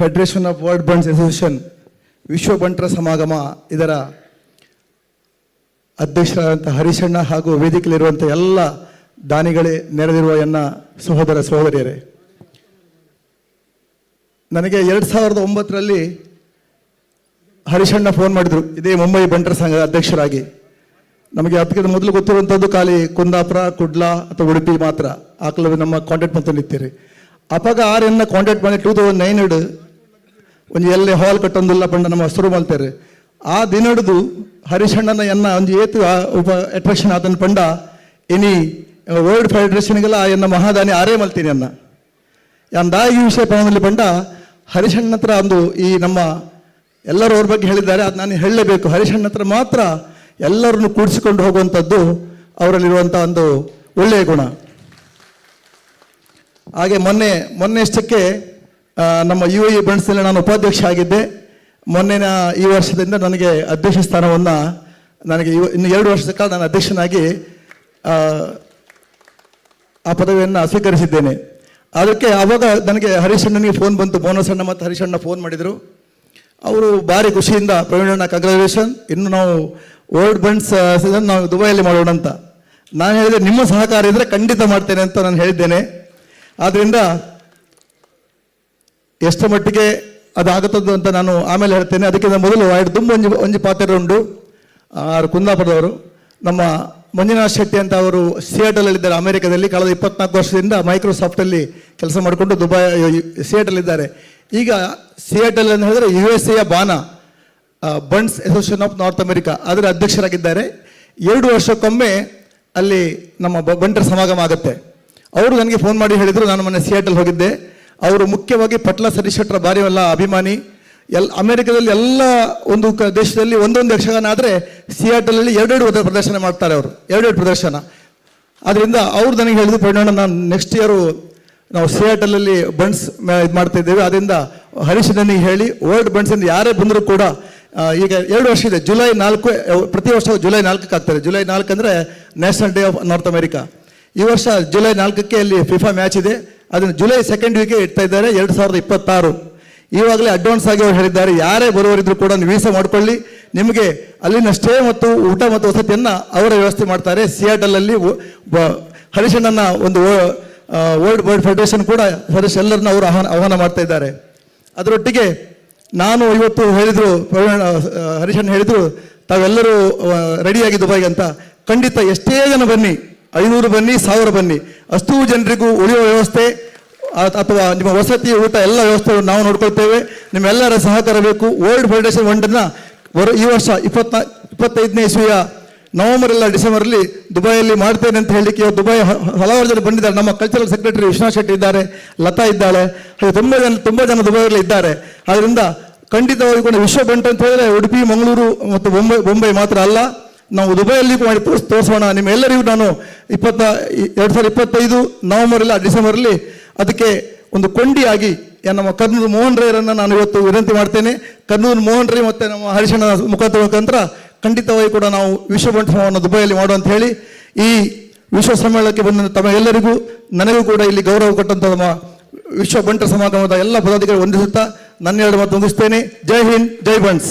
Federation of world Bunts association ವಿಶ್ವ ಬಂಟರ ಸಮಾಗಮ ಇದರ ಅಧ್ಯಕ್ಷರಾದಂಥ ಹರೀಶಣ್ಣ ಹಾಗೂ ವೇದಿಕೆಯಲ್ಲಿರುವಂಥ ಎಲ್ಲ ದಾನಿಗಳೇ ನೆರೆದಿರುವ ಎನ್ನ ಸಹೋದರ ಸಹೋದರಿಯರೇ. ನನಗೆ ಎರಡು ಸಾವಿರದ ಒಂಬತ್ತರಲ್ಲಿ ಹರೀಶಣ್ಣ ಫೋನ್ ಮಾಡಿದರು. ಇದೇ ಮುಂಬೈ ಬಂಟರ ಸಂಘ ಅಧ್ಯಕ್ಷರಾಗಿ. ನಮಗೆ ಅದಕ್ಕಿಂತ ಮೊದಲು ಗೊತ್ತಿರುವಂಥದ್ದು ಖಾಲಿ ಕುಂದಾಪುರ, ಕುಡ್ಲಾ ಅಥವಾ ಉಡುಪಿ ಮಾತ್ರ. ಆಕಲ ನಮ್ಮ ಕಾಂಟ್ಯಾಕ್ಟ್ ಮತ್ತು ನಿಂತೀರಿ ಆರ್ ಎನ್ನ ಕಾಂಟ್ಯಾಕ್ಟ್ ಮಾಡಿ ಟೂ ತೌಸಂಡ್ ನೈನ್ ಇಡು ಒಂದು ಎಲ್ಲೇ ಹಾಲ್ ಕಟ್ಟೊಂದಿಲ್ಲ ಪಂಡ ನಮ್ಮ ಹಸಿರು ಮಾಡ್ತಾರೆ ಆ ದಿನ ಹಿಡಿದು ಹರಿಶಣ್ಣನ ಎನ್ನ ಒಂದು ಏತು ಆ ಉಪ ಅಟ್ರಾಕ್ಷನ್ ಆತನ ಪಂಡ ಇನಿ ವರ್ಲ್ಡ್ ಫೆಡರೇಷನ್ಗೆಲ್ಲ ಎನ್ನ ಮಹಾದಾನಿ ಆರೇ ಮಲ್ತೀನಿ ಅನ್ನ ಎಂದ ಈ ವಿಷಯ ಪವನಲ್ಲಿ ಪಂಡ ಹರಿಶಣ್ಣ ಹತ್ರ ಒಂದು ಈ ನಮ್ಮ ಎಲ್ಲರೂ ಅವ್ರ ಬಗ್ಗೆ ಹೇಳಿದ್ದಾರೆ ಅದು ನಾನು ಹೇಳಲೇಬೇಕು. ಹರಿಶಣ್ಣ ಹತ್ರ ಮಾತ್ರ ಎಲ್ಲರನ್ನು ಕೂಡಿಸಿಕೊಂಡು ಹೋಗುವಂಥದ್ದು ಅವರಲ್ಲಿರುವಂಥ ಒಂದು ಒಳ್ಳೆಯ ಗುಣ. ಹಾಗೆ ಮೊನ್ನೆ ಮೊನ್ನೆ ಅಷ್ಟಕ್ಕೆ ಆ, ನಮ್ಮ ಯು ಎ ಬಣ್ಸ್ನಲ್ಲಿ ನಾನು ಉಪಾಧ್ಯಕ್ಷ ಆಗಿದ್ದೆ. ಮೊನ್ನೆನ ಈ ವರ್ಷದಿಂದ ನನಗೆ ಅಧ್ಯಕ್ಷ ಸ್ಥಾನವನ್ನು ನನಗೆ ಇನ್ನು ಎರಡು ವರ್ಷದ ಕಾಲ ನಾನು ಅಧ್ಯಕ್ಷನಾಗಿ ಆ, ಪದವಿಯನ್ನು ಸ್ವೀಕರಿಸಿದ್ದೇನೆ. ಅದಕ್ಕೆ ಆವಾಗ ನನಗೆ ಹರೀಶಣ್ಣನಿಗೆ ಫೋನ್ ಬಂತು. ಬೋನಸ್ ಅಣ್ಣ ಮತ್ತು ಹರೀಶಣ್ಣ ಫೋನ್ ಮಾಡಿದರು. ಅವರು ಭಾರಿ ಖುಷಿಯಿಂದ ಪ್ರವೀಣಣ್ಣ ಕಂಗ್ರಾಚುಲೇಷನ್ ಇನ್ನು ನಾವು ವರ್ಲ್ಡ್ ಬಂಡ್ಸ್ ಸೀಸನ್ ನಾವು ದುಬೈಯಲ್ಲಿ ಮಾಡೋಣ ಅಂತ. ನಾನು ಹೇಳಿದೆ ನಿಮ್ಮ ಸಹಕಾರ ಇದ್ದರೆ ಖಂಡಿತ ಮಾಡ್ತೇನೆ ಅಂತ ನಾನು ಹೇಳಿದ್ದೇನೆ. ಆದ್ದರಿಂದ ಎಷ್ಟು ಮಟ್ಟಿಗೆ ಅದಾಗುತ್ತದೆ ಅಂತ ನಾನು ಆಮೇಲೆ ಹೇಳ್ತೇನೆ. ಅದಕ್ಕಿಂತ ಮೊದಲು ಎರಡು ತುಂಬ ಒಂಜಿ ಒಂಜಿ ಪಾತ್ರೆ ಉಂಡು. ಆರು ಕುಂದಾಪುರದವರು. ನಮ್ಮ ಮಂಜುನಾಥ್ ಶೆಟ್ಟಿ ಅಂತ ಅವರು ಸಿಯಾಟಲಲ್ಲಿದ್ದಾರೆ ಅಮೆರಿಕದಲ್ಲಿ. ಕಳೆದ ಇಪ್ಪತ್ನಾಲ್ಕು ವರ್ಷದಿಂದ ಮೈಕ್ರೋಸಾಫ್ಟಲ್ಲಿ ಕೆಲಸ ಮಾಡಿಕೊಂಡು ದುಬೈ ಸಿಯಾಟಲ್ಲಿದ್ದಾರೆ ಈಗ ಸಿಯಾಟಲ್ ಅಂತ ಹೇಳಿದ್ರೆ U S A ಬಾನ Bunts association of North America ಅದರ ಅಧ್ಯಕ್ಷರಾಗಿದ್ದಾರೆ. ಎರಡು ವರ್ಷಕ್ಕೊಮ್ಮೆ ಅಲ್ಲಿ ನಮ್ಮ ಬಂಟರ ಸಮಾಗಮ ಆಗುತ್ತೆ. ಅವರು ನನಗೆ ಫೋನ್ ಮಾಡಿ ಹೇಳಿದರು, ನಾನು ಮೊನ್ನೆ ಸಿಯಾಟಲ್ ಹೋಗಿದ್ದೆ. ಅವರು ಮುಖ್ಯವಾಗಿ ಪಟ್ಲ ಸತೀಶ್ ಶೆಟ್ಟರ ಭಾರಿ ಎಲ್ಲ ಅಭಿಮಾನಿ. ಎಲ್, ಅಮೆರಿಕದಲ್ಲಿ ಎಲ್ಲ ಒಂದು ಕ, ದೇಶದಲ್ಲಿ ಒಂದೊಂದು ಯಕ್ಷಗಾನ ಆದರೆ ಸಿಯಾಟಲಲ್ಲಿ ಎರಡೆರಡು ಪ್ರದರ್ಶನ ಮಾಡ್ತಾರೆ ಅವರು. ಎರಡೆರಡು ಪ್ರದರ್ಶನ. ಆದ್ದರಿಂದ ಅವ್ರು ನನಗೆ ಹೇಳಿದ ಪರಿಣಾಮ ನಾನು ನೆಕ್ಸ್ಟ್ ಇಯರು ನಾವು ಸಿಯಾಟಲಲ್ಲಿ ಬಂಡ್ಸ್ ಇದು ಮಾಡ್ತಾ ಇದ್ದೇವೆ. ಅದರಿಂದ ಹರೀಶ್ ನನಗೆ ಹೇಳಿ ವರ್ಲ್ಡ್ ಬಂಡ್ಸಿಂದ ಯಾರೇ ಬಂದರೂ ಕೂಡ ಈಗ ಎರಡು ವರ್ಷ ಇದೆ. ಜುಲೈ ನಾಲ್ಕು ಪ್ರತಿ ವರ್ಷ ಜುಲೈ ನಾಲ್ಕಕ್ಕೆ ಆಗ್ತಾರೆ. ಜುಲೈ ನಾಲ್ಕು ಅಂದರೆ national day of North America. ಈ ವರ್ಷ ಜುಲೈ ನಾಲ್ಕಕ್ಕೆ ಅಲ್ಲಿ ಫಿಫಾ ಮ್ಯಾಚ್ ಇದೆ. ಅದನ್ನು ಜುಲೈ ಸೆಕೆಂಡ್ ವೀಕೆ ಇಡ್ತಾ ಇದ್ದಾರೆ, ಎರಡು ಸಾವಿರದ ಇಪ್ಪತ್ತಾರು. ಈವಾಗಲೇ ಅಡ್ವಾನ್ಸ್ ಆಗಿ ಅವರು ಹೇಳಿದ್ದಾರೆ, ಯಾರೇ ಬರುವವರಿದ್ರು ಕೂಡ ನೀವು ವೀಸಾ ಮಾಡ್ಕೊಳ್ಳಿ. ನಿಮಗೆ ಅಲ್ಲಿನ ಸ್ಟೇ ಮತ್ತು ಊಟ ಮತ್ತು ವಸತಿಯನ್ನು ಅವರ ವ್ಯವಸ್ಥೆ ಮಾಡ್ತಾರೆ. ಸಿಯಾಟಲಲ್ಲಿ ಹರಿಶಣ್ಣನ ಒಂದು ವರ್ಲ್ಡ್ ವರ್ಲ್ಡ್ ಫೆಡರೇಷನ್ ಕೂಡ ಹರೀಶ್ ಎಲ್ಲರನ್ನ ಅವರು ಆಹ್ವಾನ ಆಹ್ವಾನ ಮಾಡ್ತಾ ಇದ್ದಾರೆ. ಅದರೊಟ್ಟಿಗೆ ನಾನು ಇವತ್ತು ಹೇಳಿದರು ಹರೀಶಣ್ಣ ಹೇಳಿದರು, ತಾವೆಲ್ಲರೂ ರೆಡಿಯಾಗಿ ದುಬೈಗೆ ಅಂತ. ಖಂಡಿತ ಎಷ್ಟೇ ಜನ ಬನ್ನಿ ಐನೂರು ಬನ್ನಿ, ಸಾವಿರ ಬನ್ನಿ. ಅಷ್ಟು ಜನರಿಗೂ ಉಳಿಯುವ ವ್ಯವಸ್ಥೆ ಅಥವಾ ನಿಮ್ಮ ವಸತಿ, ಊಟ, ಎಲ್ಲ ವ್ಯವಸ್ಥೆ ನಾವು ನೋಡ್ಕೊಳ್ತೇವೆ. ನಿಮ್ಮೆಲ್ಲರ ಸಹಕಾರ ಬೇಕು. ವರ್ಲ್ಡ್ ಫೆಡರೇಷನ್ ಒಂಡನ್ನ ಬರ ಈ ವರ್ಷ ಇಪ್ಪತ್ನಾ, ಇಪ್ಪತ್ತೈದನೇ ಇಸ್ವಿಯ ನವೆಂಬರ್ ಇಲ್ಲ ಡಿಸೆಂಬರಲ್ಲಿ ದುಬೈಯಲ್ಲಿ ಮಾಡ್ತೇನೆ ಅಂತ ಇವತ್ತು ದುಬೈ ಹಲವಾರು ಜನ ಬಂದಿದ್ದಾರೆ. ನಮ್ಮ ಕಲ್ಚರಲ್ ಸೆಕ್ರೆಟರಿ ವಿಶ್ವನಾಥ್ ಶೆಟ್ಟಿ ಇದ್ದಾರೆ, ಲತಾ ಇದ್ದಾಳೆ. ಹಾಗೆ ತುಂಬ ಜನ ತುಂಬ ಜನ ದುಬೈಯಲ್ಲಿ ಇದ್ದಾರೆ. ಆದ್ದರಿಂದ ಖಂಡಿತವಾಗಿ ಕೂಡ ವಿಶ್ವ ಬಂಟ ಅಂತ ಹೇಳಿದ್ರೆ ಉಡುಪಿ, ಮಂಗಳೂರು ಮತ್ತು ಬೊಂಬೈ ಬೊಂಬೈ ಮಾತ್ರ ಅಲ್ಲ. ನಾವು ದುಬೈಯಲ್ಲಿ ಮಾಡಿ ತೋರಿಸ್ ತೋರಿಸೋಣ. ನಿಮ್ಮೆಲ್ಲರಿಗೂ ನಾನು ಇಪ್ಪತ್ತ ಎರಡು ಸಾವಿರದ ಇಪ್ಪತ್ತೈದು ನವೆಂಬರ್ ಇಲ್ಲ ಡಿಸೆಂಬರಲ್ಲಿ ಅದಕ್ಕೆ ಒಂದು ಕೊಂಡಿಯಾಗಿ ನಮ್ಮ ಕರ್ನೂರು ಮೋಹನ್ ರೈರನ್ನು ನಾನು ಇವತ್ತು ವಿನಂತಿ ಮಾಡ್ತೇನೆ. ಕರ್ನೂರು ಮೋಹನ್ ರೈ ಮತ್ತು ನಮ್ಮ ಹರಿಶಣ ಮುಖಾಂತರ ಮುಖಾಂತರ ಖಂಡಿತವಾಗಿ ಕೂಡ ನಾವು ವಿಶ್ವ ಬಂಟವನ್ನು ದುಬೈಯಲ್ಲಿ ಮಾಡುವಂತ ಹೇಳಿ ಈ ವಿಶ್ವ ಸಮ್ಮೇಳನಕ್ಕೆ ಬಂದ ಎಲ್ಲರಿಗೂ, ನನಗೂ ಕೂಡ ಇಲ್ಲಿ ಗೌರವ ಕೊಟ್ಟಂತ ನಮ್ಮ ವಿಶ್ವ ಬಂಟ ಸಮಾಗಮದ ಎಲ್ಲ ಪದಾಧಿಕಾರಿ ವಂದಿಸುತ್ತಾ ನನ್ನ ಎರಡು ಮಾತು ಮುಗಿಸ್ತೇನೆ ಜೈ ಹಿಂದ್, ಜೈ ಬಂಟ್ಸ್